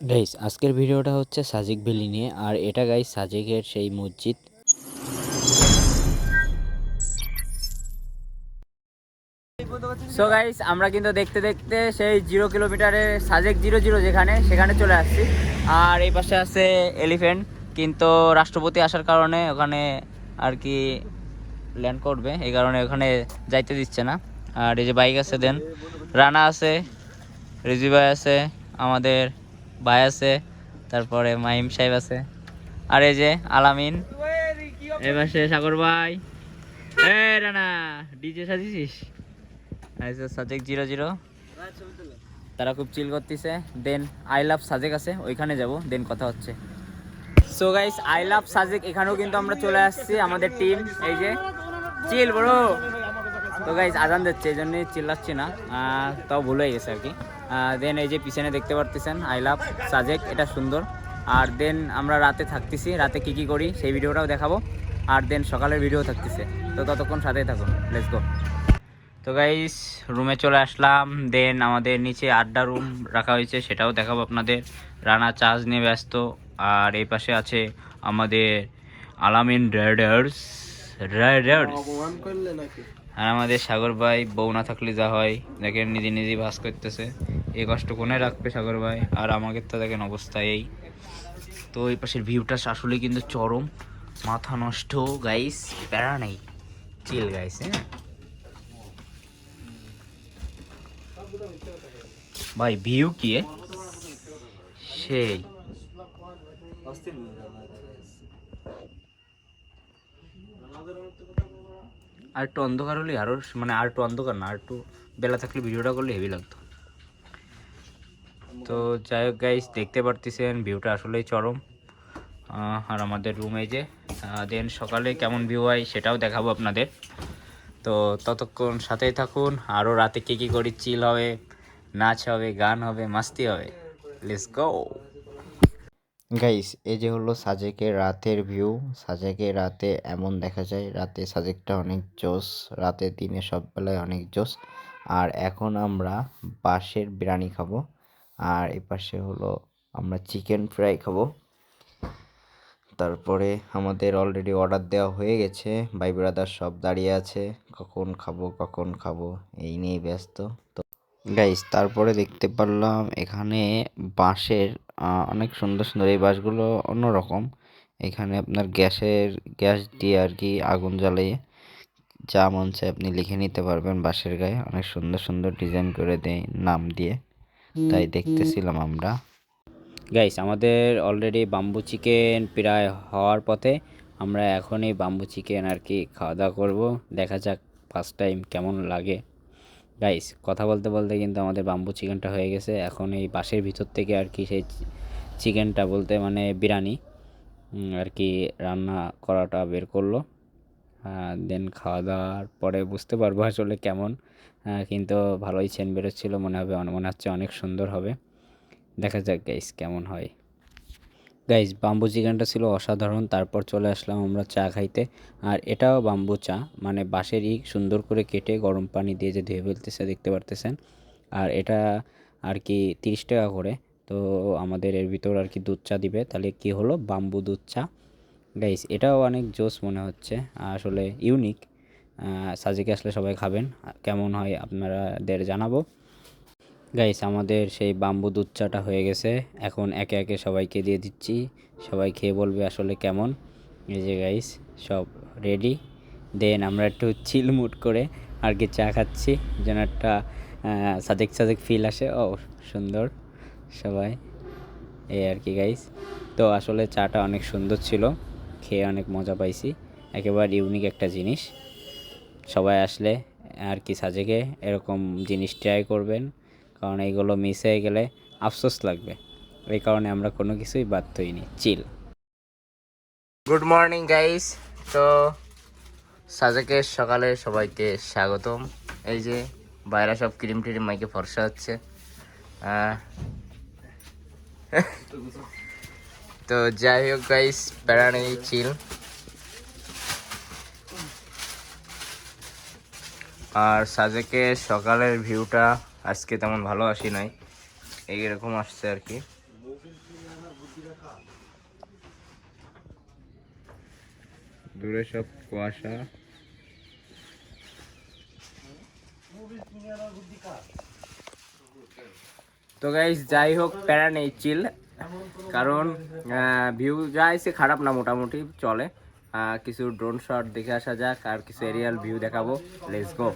Guys আজকের ভিডিওটা হচ্ছে সাজিক ভ্যালি নিয়ে, আর এটা গাইস সাজিকের সেই মসজিদ। সো গাইস আমরা কিন্তু দেখতে দেখতে সেই জিরো কিলোমিটারে সাজেক জিরো জিরো যেখানে, সেখানে চলে আসছি। আর এই পাশে আছে এলিফেন্ট কিন্তু রাষ্ট্রপতি আসার কারণে ওখানে আর কি ল্যান্ড করবে, এই কারণে ওখানে যাইতে দিচ্ছে না। আর এই যে বাইক আছে দেন রানা আছে, রিজি ভাই আছে, আমাদের ভাই আছে তারপরে মাহিম সাহেব আছে। আর এই যে আলামিন। এই পাশে সাগর ভাই। এ রানা ডিজে সাজিয়েছিস সাজেক জিরো জিরো। তারা খুব চিল করতেছে। দেন আই লাভ সাজেক আছে ওইখানে যাব দেন কথা হচ্ছে। So guys I love Sajek এখানেও কিন্তু আমরা চলে আসছি আমাদের টিম এই যে চিল বড় তো গাইজ আজান দিচ্ছে এই জন্যই চিল্লাচ্ছি না। তাও ভুল হয়ে গেছে আর কি। দেন এই যে পিছনে দেখতে পারতেছেন আই লাভ সাজেক, এটা সুন্দর। আর দেন আমরা রাতে থাকতেছি, রাতে কি কি করি, সেই ভিডিওটাও দেখাবো। আর দেন সকালের ভিডিও থাকতেছে। তো ততক্ষণ সাথেই থাকুন লেটস গো তো গাইস রুমে চলে আসলাম দেন আমাদের নিচে আড্ডা রুম রাখা হয়েছে, সেটাও দেখাবো আপনাদের। রানা চার্জ নিয়ে ব্যস্ত, আর এই পাশে আছে আমাদের আলামিন রাইডার্স রাইডার্স আর আমাদের সাগর ভাই বউ না থাকলে যা হয়। দেখেন নিজে নিজেই বাস করতেছে। এই কষ্ট কোনে রাখবে সাগর ভাই? আর আমাকে তো দেখেন অবস্থা এই। তো এই পাশের ভিউটা আসলে কিন্তু চরম। মাথা নষ্ট গাইস প্যারা নেই। চিল গাইস হ্যাঁ? ভাই ভিউ কি সেই। আর একটু অন্ধকার হলে আরও মানে আর একটু অন্ধকার না আর একটু বেলা থাকলে ভিডিওটা করলে হেভি লাগতো। তো যাই হোক গাইস দেখতে পারতেছেন ভিউটা আসলেই চরম। আর আমাদের রুমে যে দেন সকালে কেমন ভিউ হয় সেটাও দেখাবো আপনাদের। তো ততক্ষণ সাথেই থাকুন আরও রাতে কী কী করি চিল হবে, নাচ হবে, গান হবে, মাস্তি হবে। লেটস গো গাইস এই যে হলো সাজেকের রাতের ভিউ সাজেকের রাতে এমন দেখা যায়, রাতে সাজেকটা অনেক জোস, রাতে দিনে সব বেলায় অনেক জোস। আর এখন আমরা বাঁশের বিরিয়ানি খাব, আর এপাশে হলো আমরা চিকেন ফ্রাই খাব। তারপরে আমাদের অলরেডি অর্ডার দেওয়া হয়ে গেছে, ভাই ব্রাদার সব দাঁড়িয়ে আছে, কখন খাব কখন খাব, এই নিয়ে ব্যস্ত। তো গাইস তারপরে দেখতে পারলাম এখানে বাঁশের অনেক সুন্দর সুন্দর এই বাঁশগুলো অন্যরকম। এখানে আপনার গ্যাসের গ্যাস দিয়ে আর কি আগুন জ্বালিয়ে যা মন চায় আপনি লিখে নিতে পারবেন বাঁশের গায়ে। অনেক সুন্দর সুন্দর ডিজাইন করে দেয় নাম দিয়ে। তাই দেখতেছিলাম আমরা। গাইস আমাদের অলরেডি বাম্বু চিকেন প্রায় হওয়ার পথে আমরা এখনই বাম্বু চিকেন আর কি খাওয়া দাওয়া করব। দেখা যাক ফার্স্ট টাইম কেমন লাগে। গাইস কথা বলতে বলতে কিন্তু আমাদের বাম্বু চিকেনটা হয়ে গেছে। এখন এই বাঁশের ভিতর থেকে আর কি সেই চিকেনটা বলতে মানে বিরিয়ানি আর কি রান্না করাটা বের করল। দেন খাওয়া দাওয়ার পরে বুঝতে পারব আসলে কেমন। কিন্তু ভালোই চেন বেরোচ্ছিলো, মনে হবে, মনে হচ্ছে অনেক সুন্দর হবে। দেখা যাক গাইস কেমন হয়। গাইস বাম্বু চিকেনটা ছিল অসাধারণ। তারপর চলে আসলাম আমরা চা খাইতে। আর এটাও বাম্বু চা মানে বাঁশেরই সুন্দর করে কেটে গরম পানি দিয়ে যে ধুয়ে ফেলতেছে, দেখতে পারতেছেন? আর এটা আর কি তিরিশ টাকা করে। তো আমাদের এর ভিতর আর কি দুধ চা দিবে। তাহলে কি হলো? বাম্বু দুধ চা। গাইস এটাও অনেক জোস মনে হচ্ছে। আসলে ইউনিক সাজিকে আসলে সবাই খাবেন। কেমন হয় আপনাদের জানাব। গাইস আমাদের সেই বাম্বু দুধ চাটা হয়ে গেছে। এখন একে একে সবাইকে দিয়ে দিচ্ছি। সবাই খেয়ে বলবে আসলে কেমন। এই যে গাইস সব রেডি দেন আমরা একটু চিলমুট করে আর কি চা খাচ্ছি। যেন একটা সাজেক সাজেক ফিল আসে। ও, সুন্দর। সবাই, এই আর কি গাইস তো আসলে চাটা অনেক সুন্দর ছিল। খেয়ে অনেক মজা পাইছি। একেবারে ইউনিক একটা জিনিস। সবাই আসলে আর কি সাজেকে এরকম জিনিস ট্রাই করবেন। কারণ এইগুলো মিস হয়ে গেলে আফসোস লাগবে। এই কারণে আমরা কোনো কিছুই বাদ হইনি চিল গুড মর্নিং গাইস তো সাজেকের সকালে সবাইকে স্বাগতম। এই যে বাইরে সব ক্রিম টিরিম মাইকে ফর্সা হচ্ছে। তো যাই হোক গাইস প্যারা নেই চিল আর সাজেকে সকালের ভিউটা আজকে তেমন ভালো আসি নাই। এই এরকম আসছে আর কি। দূরে সব কুয়াশা। তো গাইস যাই হোক, প্যারা নেই চিল কারণ ভিউ যা এসে খারাপ না, মোটামুটি চলে। কিছু ড্রোন শট দেখে আসা যাক, আর কিছু এরিয়াল ভিউ দেখাবো। Let's go